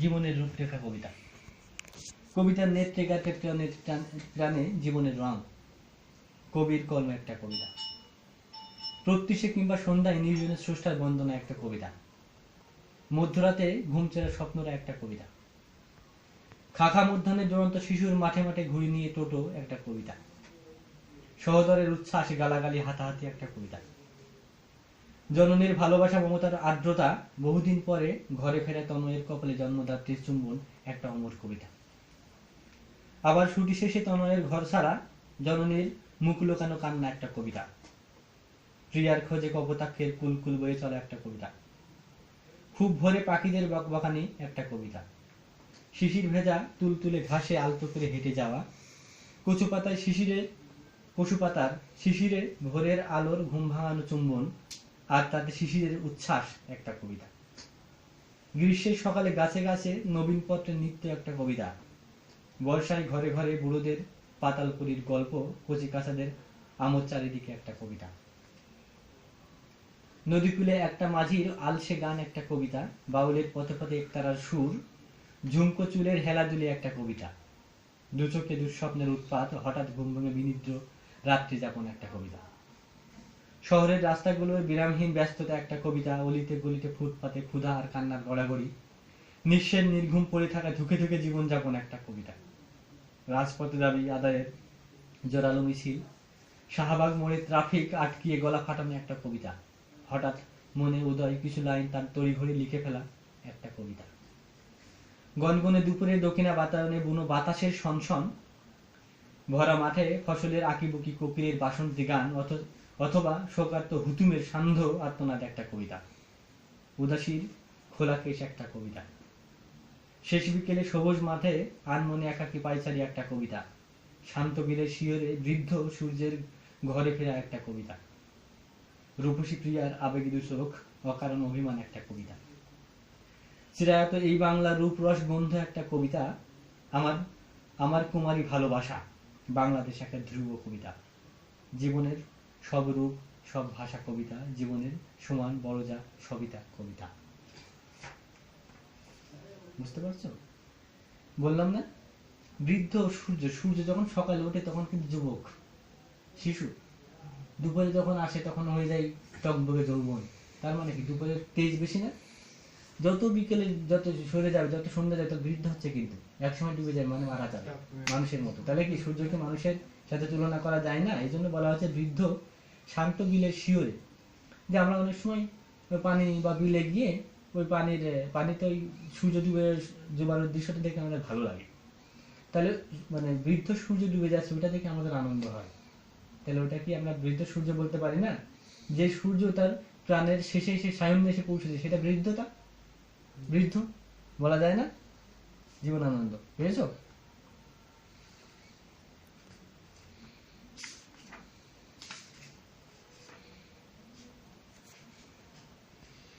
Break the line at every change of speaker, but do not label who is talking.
জীবনের রূপরেখা কবিতা। কবিতার নেত্রে গাতে প্রাণের প্রাণে জীবনের রং। কবির কলম একটা কবিতা। প্রত্যুষে কিংবা সন্ধ্যায় নির্জনের স্রষ্টার বন্দনা একটা কবিতা। মধ্যরাতে ঘুমচেরা স্বপ্নরা একটা কবিতা। খাখা মধ্যাহ্নে দুরন্ত শিশুর মাঠে মাঠে ঘুরি নিয়ে টোটো একটা কবিতা। সহদরের উচ্ছ্বাস গালাগালি হাতাহাতি একটা কবিতা। জননীর ভালোবাসা মমতার আর্দ্রতা বহুদিন পরে ঘরে ফেরা তনয়ের কপালে জন্মদাত্রীর চুম্বন একটা অমর কবিতা। আবার ছুটি শেষে তনয়ের ঘর ছাড়া জননীর মুখ লোকানো কান্না একটা কবিতা। প্রিয়ার খোঁজে কপোতাক্ষের কুলকুল বয়ে চলা একটা কবিতা। খুব ভোরে পাখিদের বকবকানি একটা কবিতা। শিশির ভেজা তুলতুলে ঘাসে আলতো করে হেঁটে যাওয়া। কচু পাতায় শিশিরে পশু পাতার শিশিরে ভোরের আলোর ঘুম ভাঙানো চুম্বন। আর তাতে শিশিরের উচ্ছ্বাস একটা কবিতা। গ্রীষ্মের সকালে গাছে গাছে নবীন পত্রের নিত্য একটা কবিতা। বর্ষায় ঘরে ঘরে বুড়োদের পাতালপুরীর গল্প, কচি কাঁচাদের আমোদ চারিদিকে একটা কবিতা। নদীকূলে একটা মাঝির আলসে গান একটা কবিতা, বাউলের পথে পথে একতারার সুর, ঝুমকো চুলের হেলাদুলে একটা কবিতা। দু চোখে দুঃস্বপ্নের উৎপাত, হঠাৎ ঘুম ভেঙে বিনিদ্র রাত্রি যাপন একটা কবিতা। শহরের রাস্তাগুলোর বিরামহীন ব্যস্ততা একটা কবিতা, অলিতে গলিতে ফুটপাতে ক্ষুধা আর কান্নার গড়াগড়ি। নিঃশ্বের নির্ঘুম পড়ে থাকা ধুকে ধুকে জীবনযাপন একটা কবিতা। রাজপথে দাবি আদায়ের জোরালো মিছিল। শাহবাগ মোড়ে ট্রাফিক আটকিয়ে গলা ফাটানো একটা কবিতা। হঠাৎ মনে উদয় কিছু লাইন তার তড়িঘড়ি লিখে ফেলা একটা কবিতা। গনগনে দুপুরে দক্ষিণা বাতায়নে বুনো বাতাসের সনসন ভরা মাঠে ফসলের আঁকিবুকি কোকিলের বাসন্তী গান অথ- অথবা শোকার্ত হুতুমের সান্ধ্য আত্মনাদ একটা কবিতা। উদাসীর খোলা কেশ একটা কবিতা। শেষ বিকেলে সবুজ মাঠে আনমনে একাকি পাইচারি একটা কবিতা। শান্ত বিলের শিয়রে বৃদ্ধ সূর্যের ঘরে ফেরা একটা কবিতা। রূপসী প্রিয়ার আবেগী দুচোখ অকারণ অভিমান একটা কবিতা। চিরায়ত এই বাংলা রূপরস গন্ধ একটা কবিতা, আমার আমার কুমারী ভালোবাসা, বাংলাদেশ একটা ধ্রুব কবিতা। জীবনের সব রূপ সব ভাষা কবিতা, জীবনের সমান বড়জা সবিতা কবিতা। বুঝতে পারছ? বললাম না? বৃদ্ধ সূর্য সূর্য যখন সকালে ওঠে তখন কিন্তু যুবক, শিশু। দুপুরে যখন আসে তখন হয়ে যায় টকবগে যৌবন। তার মানে কি? দুপুরে তেজ বেশি না? যত বিকেলে যত সরে যাবে, যত সন্ধ্যা যায়, তত বৃদ্ধ হচ্ছে কিন্তু। একসময় ডুবে যায় মানে মারা যাবে। মানুষের মতো। তাহলে কি? সূর্যকে মানুষের সাথে তুলনা করা যায় না? এই জন্য বলা হচ্ছে বৃদ্ধ শান্ত বিলের শিওরে, যে আমরা অনেক সময় ওই পানি বা বিলে গিয়ে ওই পানির, পানিতে ওই সূর্য ডুবে ডুবানোর দৃশ্যটা দেখে আমাদের ভালো লাগে। তাহলে মানে বৃদ্ধ সূর্য ডুবে যাচ্ছে ওটা দেখে আমাদের আনন্দ হয়। তাহলে ওটা কি আমরা বৃদ্ধ সূর্য বলতে পারি না? যে সূর্য তার প্রাণের শেষে এসে সায়ন এসে পৌঁছেছে, সেটা বৃদ্ধতা? বৃদ্ধ? বলা যায় না? জীবনানন্দ, বুঝেছ?